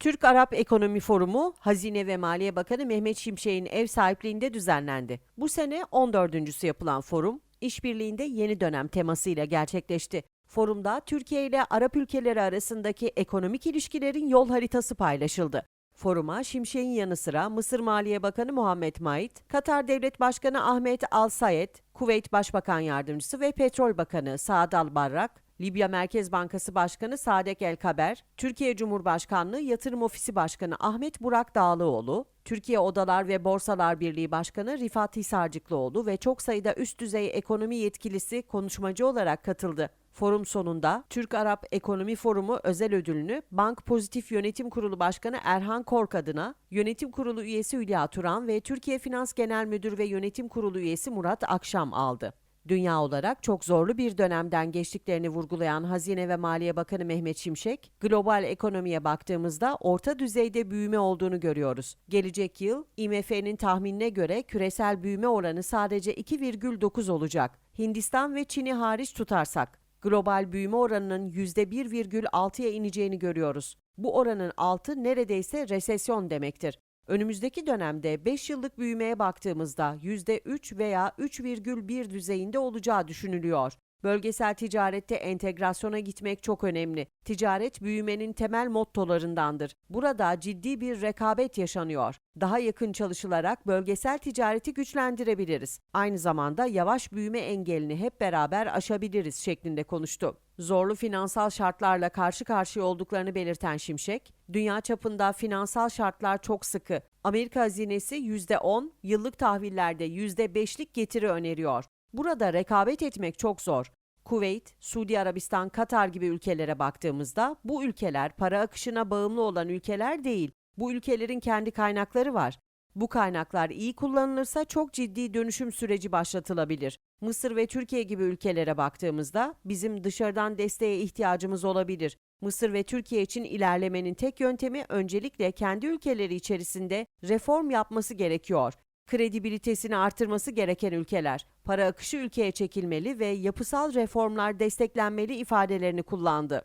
Türk-Arap Ekonomi Forumu, Hazine ve Maliye Bakanı Mehmet Şimşek'in ev sahipliğinde düzenlendi. Bu sene 14.sü yapılan forum, işbirliğinde yeni dönem temasıyla gerçekleşti. Forumda Türkiye ile Arap ülkeleri arasındaki ekonomik ilişkilerin yol haritası paylaşıldı. Foruma Şimşek'in yanı sıra Mısır Maliye Bakanı Muhammed Mait, Katar Devlet Başkanı Ahmet Al Sayed, Kuveyt Başbakan Yardımcısı ve Petrol Bakanı Saad Al Barrak, Libya Merkez Bankası Başkanı Sadek El Kaber, Türkiye Cumhurbaşkanlığı Yatırım Ofisi Başkanı Ahmet Burak Dağlıoğlu, Türkiye Odalar ve Borsalar Birliği Başkanı Rifat Hisarcıklıoğlu ve çok sayıda üst düzey ekonomi yetkilisi konuşmacı olarak katıldı. Forum sonunda Türk-Arap Ekonomi Forumu özel ödülünü Bank Pozitif Yönetim Kurulu Başkanı Erhan Kork adına, Yönetim Kurulu üyesi Hülya Turan ve Türkiye Finans Genel Müdür ve Yönetim Kurulu üyesi Murat Akşam aldı. Dünya olarak çok zorlu bir dönemden geçtiklerini vurgulayan Hazine ve Maliye Bakanı Mehmet Şimşek, global ekonomiye baktığımızda orta düzeyde büyüme olduğunu görüyoruz. Gelecek yıl IMF'nin tahminine göre küresel büyüme oranı sadece 2,9 olacak. Hindistan ve Çin'i hariç tutarsak global büyüme oranının %1,6'ya ineceğini görüyoruz. Bu oranın altı neredeyse resesyon demektir. Önümüzdeki dönemde 5 yıllık büyümeye baktığımızda %3 veya 3,1 düzeyinde olacağı düşünülüyor. Bölgesel ticarette entegrasyona gitmek çok önemli. Ticaret büyümenin temel mottolarındandır. Burada ciddi bir rekabet yaşanıyor. Daha yakın çalışılarak bölgesel ticareti güçlendirebiliriz. Aynı zamanda yavaş büyüme engelini hep beraber aşabiliriz şeklinde konuştu. Zorlu finansal şartlarla karşı karşıya olduklarını belirten Şimşek, dünya çapında finansal şartlar çok sıkı. Amerika hazinesi %10, yıllık tahvillerde %5'lik getiri öneriyor. Burada rekabet etmek çok zor. Kuveyt, Suudi Arabistan, Katar gibi ülkelere baktığımızda bu ülkeler para akışına bağımlı olan ülkeler değil. Bu ülkelerin kendi kaynakları var. Bu kaynaklar iyi kullanılırsa çok ciddi dönüşüm süreci başlatılabilir. Mısır ve Türkiye gibi ülkelere baktığımızda bizim dışarıdan desteğe ihtiyacımız olabilir. Mısır ve Türkiye için ilerlemenin tek yöntemi öncelikle kendi ülkeleri içerisinde reform yapması gerekiyor kredibilitesini artırması gereken ülkeler, para akışı ülkeye çekilmeli ve yapısal reformlar desteklenmeli ifadelerini kullandı.